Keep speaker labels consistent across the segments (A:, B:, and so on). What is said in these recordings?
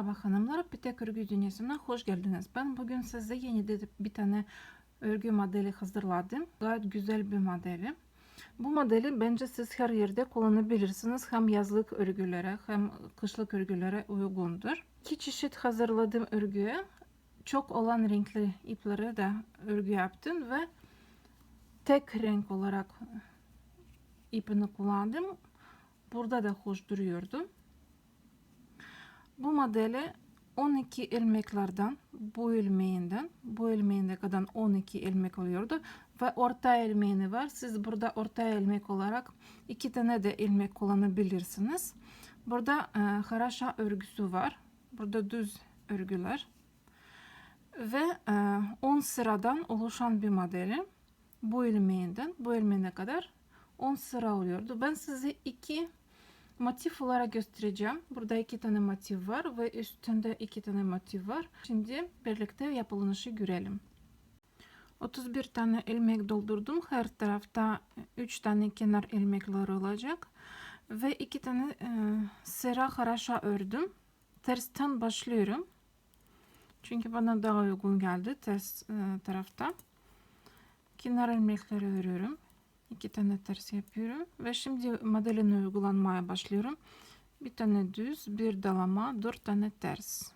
A: Merhaba hanımlar, Pitek Örgü Dünyası'na hoş geldiniz. Ben bugün size yeni bir tane örgü modeli hazırladım. Gayet güzel bir modeli. Bu modeli bence siz her yerde kullanabilirsiniz. Hem yazlık örgülere hem kışlık örgülere uygundur. İki çeşit hazırladığım örgüye çok olan renkli ipleri de örgü yaptım ve tek renk olarak ipini kullandım. Burada da hoş duruyordu. Bu modeli 12 ilmeklerden bu ilmeğinden bu ilmeğine kadar 12 ilmek oluyordu ve orta ilmeğini var. Siz burada orta ilmek olarak iki tane de ilmek kullanabilirsiniz. Burada e, haraşa örgüsü var. Burada düz örgüler ve e, 10 sıradan oluşan bir modeli. Bu ilmeğinden bu ilmeğine kadar 10 sıra oluyordu. Ben size iki motif olarak göstereceğim. Burada iki tane motif var ve üstünde iki tane motif var. Şimdi birlikte yapılışı görelim. 31 tane ilmek doldurdum. Her tarafta 3 tane kenar ilmekler olacak. Ve iki tane e, sıra haraşa ördüm. Tersten başlıyorum. Çünkü bana daha uygun geldi ters e, tarafta. Kenar ilmekleri örüyorum iki tane ters yapıyorum ve şimdi modelini uygulanmaya başlıyorum. Bir tane düz, bir dalama, dört tane ters.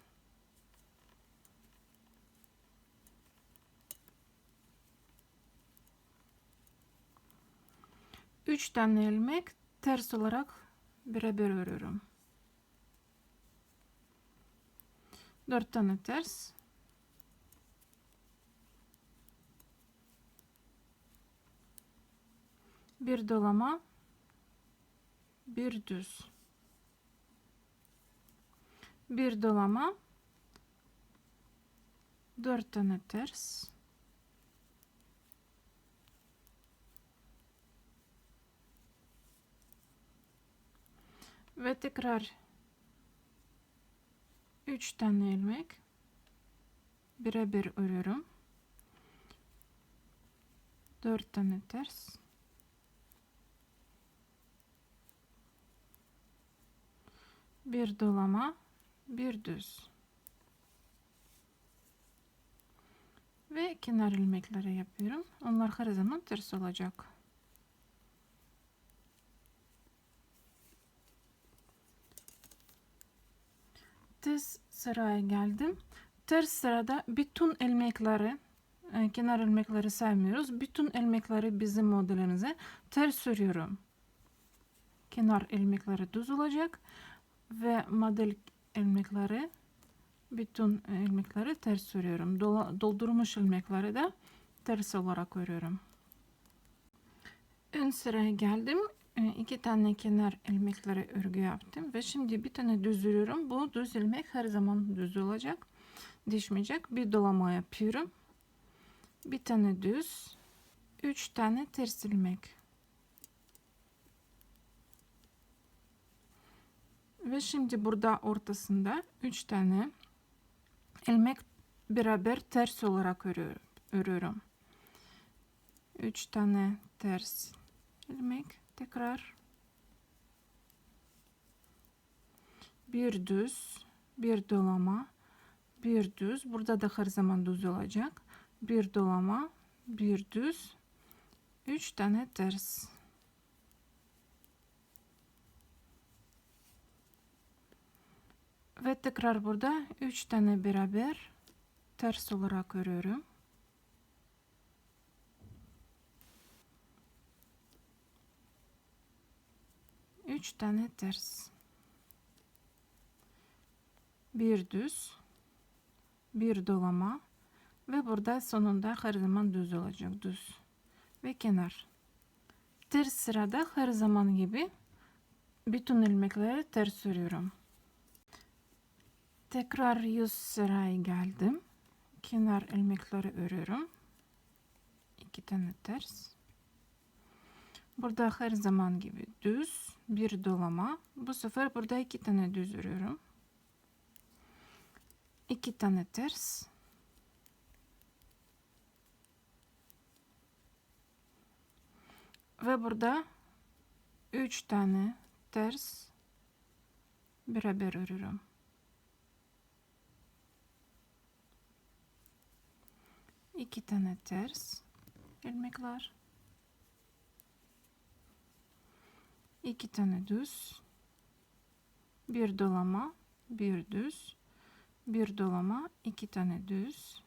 A: Üç tane ilmek ters olarak beraber örüyorum. Dört tane ters. Bir dolama bir düz. Bir dolama dört tane ters. Ve tekrar üç tane ilmek birebir örüyorum. Dört tane ters bir dolama bir düz. Ve kenar ilmekleri yapıyorum. Onlar her zaman ters olacak. Ters sıraya geldim. Ters sırada bütün ilmekleri e, kenar ilmekleri saymıyoruz. Bütün ilmekleri bizim modelimize ters örüyorum kenar ilmekleri düz olacak ve model ilmekleri bütün ilmekleri ters örüyorum. Doldurmuş ilmekleri de ters olarak örüyorum. Ön sıraya geldim. E, iki tane kenar ilmekleri örgü yaptım ve şimdi bir tane düz örüyorum. Bu düz ilmek her zaman düz olacak. Düşmeyecek. Bir dolama yapıyorum. Bir tane düz. Üç tane ters ilmek. Şimdi burada ortasında 3 tane ilmek beraber ters olarak örüyorum. 3 tane ters ilmek tekrar. Bir düz bir dolama bir düz. Burada da her zaman düz olacak. Bir dolama bir düz. 3 tane ters Ve tekrar burada 3 tane beraber ters olarak örüyorum. Üç tane ters. Bir düz. Bir dolama. Ve burada sonunda her zaman düz olacak. Düz. Ve kenar. Ters sırada her zaman gibi bütün ilmekleri ters örüyorum. Tekrar yüz sıraya geldim. Kenar ilmekleri örüyorum. İki tane ters. Burada her zaman gibi düz bir dolama. Bu sefer burada iki tane düz örüyorum. İki tane ters. Ve burada üç tane ters beraber örüyorum. İki tane ters. İlmekler, iki tane düz, bir dolama, bir düz, bir dolama, iki tane düz.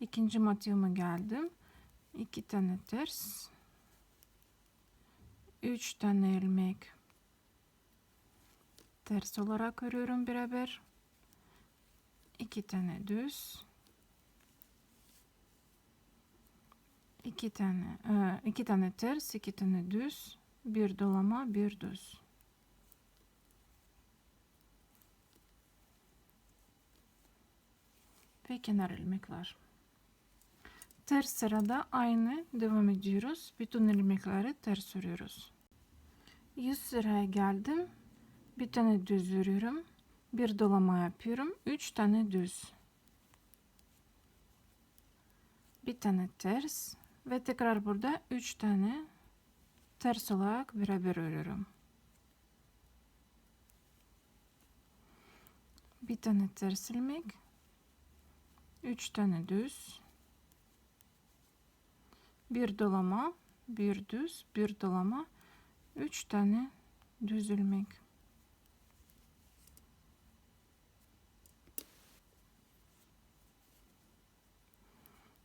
A: İkinci motifime geldim. iki tane ters, üç tane ilmek ters olarak örüyorum beraber. iki tane düz, iki tane e, iki tane ters, iki tane düz, bir dolama, bir düz. ve kenar ilmekler. Ters sırada aynı devam ediyoruz. Bütün ilmekleri ters örüyoruz. 100 sıraya geldim. Bir tane düz örüyorum. Bir dolama yapıyorum. 3 tane düz. Bir tane ters ve tekrar burada 3 tane ters olarak beraber örüyorum. Bir tane ters ilmek 3 tane düz bir dolama bir düz bir dolama 3 tane düz ilmek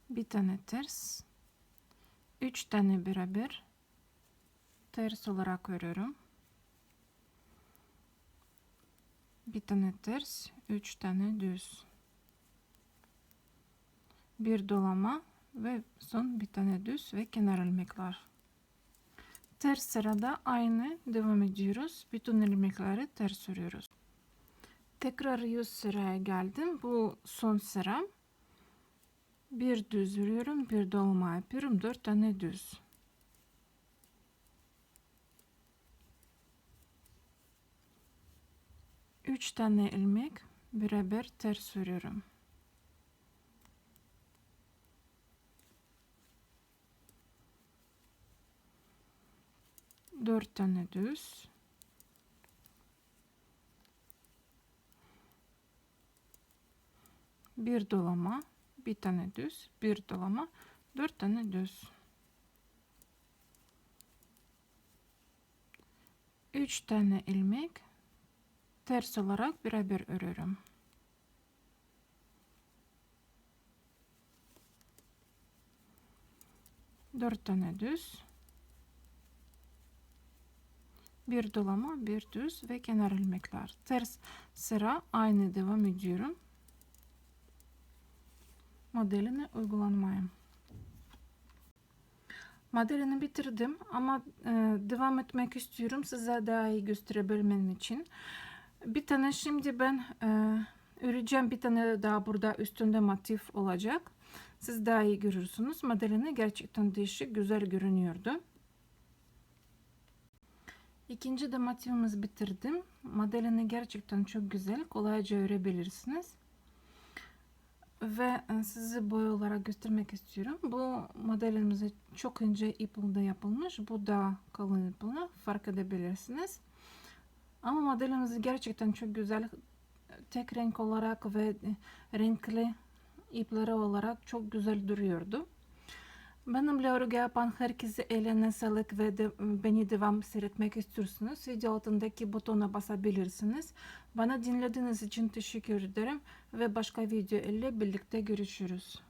A: bir tane ters 3 tane beraber ters olarak örüyorum bir tane ters 3 tane düz bir dolama ve son bir tane düz ve kenar ilmekler. Ters sırada aynı devam ediyoruz. Bütün ilmekleri ters örüyoruz. Tekrar yüz sıraya geldim. Bu son sıra. Bir düz örüyorum, bir dolama yapıyorum. Dört tane düz. Üç tane ilmek beraber ters örüyorum. 4 tane düz bir dolama bir tane düz bir dolama dört tane düz. Üç tane ilmek ters olarak beraber örüyorum. Dört tane düz. Bir dolama bir düz ve kenar ilmekler. Ters sıra aynı devam ediyorum modelini uygulamaya modelini bitirdim ama e, devam etmek istiyorum size daha iyi gösterebilmem için bir tane şimdi ben e, öreceğim bir tane daha burada üstünde motif olacak siz daha iyi görürsünüz modelini gerçekten değişik güzel görünüyordu İkinci de motifimizi bitirdim. Modelini gerçekten çok güzel. Kolayca örebilirsiniz. Ve e, size boy olarak göstermek istiyorum. Bu modelimiz çok ince ipilde yapılmış. Bu da kalın ipilde. Fark edebilirsiniz. Ama modelimiz gerçekten çok güzel. Tek renk olarak ve renkli ipleri olarak çok güzel duruyordu. Benimle örgü yapan herkese eline sağlık ve de, beni devam seyretmek istiyorsunuz. Video altındaki butona basabilirsiniz. Bana dinlediğiniz için teşekkür ederim ve başka video ile birlikte görüşürüz.